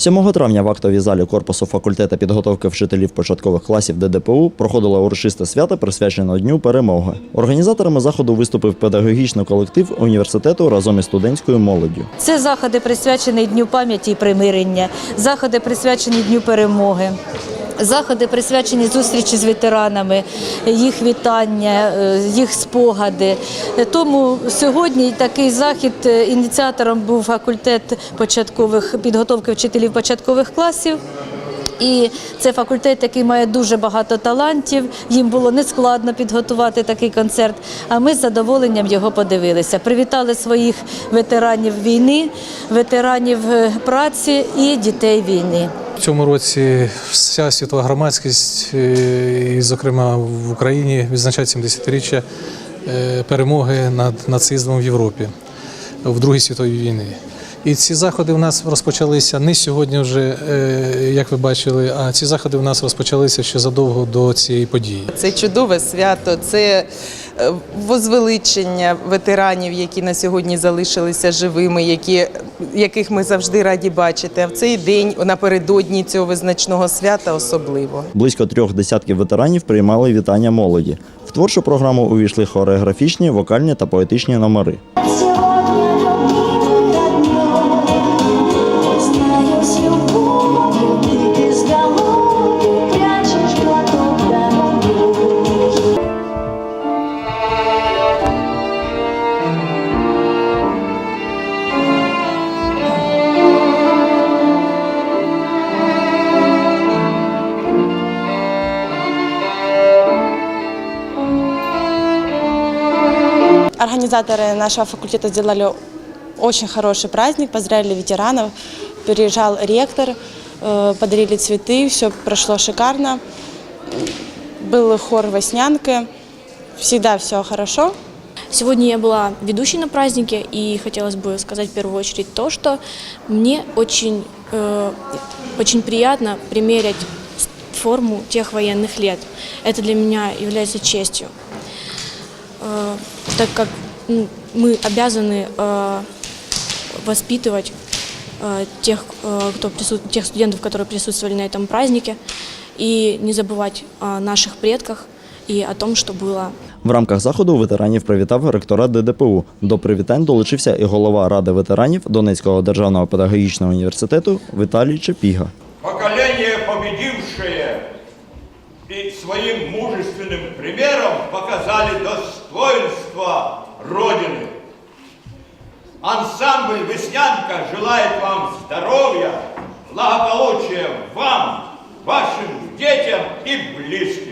7 травня в актовій залі корпусу факультету підготовки вчителів початкових класів ДДПУ проходило урочисте свято, присвячене Дню перемоги. Організаторами заходу виступив педагогічний колектив університету разом із студентською молоддю. Це заходи присвячені Дню пам'яті і примирення, заходи присвячені Дню перемоги. Заходи присвячені зустрічі з ветеранами, їх вітання, е, їх спогади. Тому сьогодні такий захід е, ініціатором був факультет початкових підготовки вчителів початкових класів. І це факультет, який має дуже багато талантів. Їм було нескладно підготувати такий концерт. А ми з задоволенням його подивилися. Привітали своїх ветеранів війни, ветеранів е, праці і дітей війни. В цьому році вся світова громадськість, е, і, зокрема в Україні, відзначає 70-річчя е, перемоги над нацизмом в Європі в Другій світовій війні. І ці заходи в нас розпочалися не сьогодні, вже е, як ви бачили, а ці заходи в нас розпочалися ще задовго до цієї події. Це чудове свято, це е, возвеличення ветеранів, які на сьогодні залишилися живими, які, яких ми завжди раді бачити. А в цей день напередодні цього визначного свята особливо. Близько трьох десятків ветеранів приймали вітання молоді. В творчу програму увійшли хореографічні, вокальні та поетичні номери. Организаторы нашего факультета сделали очень хороший праздник, поздравили ветеранов. Приезжал ректор, э, подарили цветы, все прошло шикарно. Был хор «Воснянка», всегда все хорошо. Сегодня я была ведущей на празднике, и хотелось бы сказать в первую очередь то, что мне очень, э, очень приятно примерять форму тех военных лет. Это для меня является честью, Э, так как м, мы обязаны э, воспитывать э, тех, э, кто присут- тех студентов, которые присутствовали на этом празднике, и не забывать о наших предках и о том, что было В рамках заходу ветеранів привітав ректорат ДДПУ. До привітань долучився і голова ради ветеранів Донецького державного педагогічного університету Віталій Чепіга. Поколение, показали достоинство Родины. Ансамбль «Веснянка» желает вам здоровья, благополучия вам, вашим детям и близким.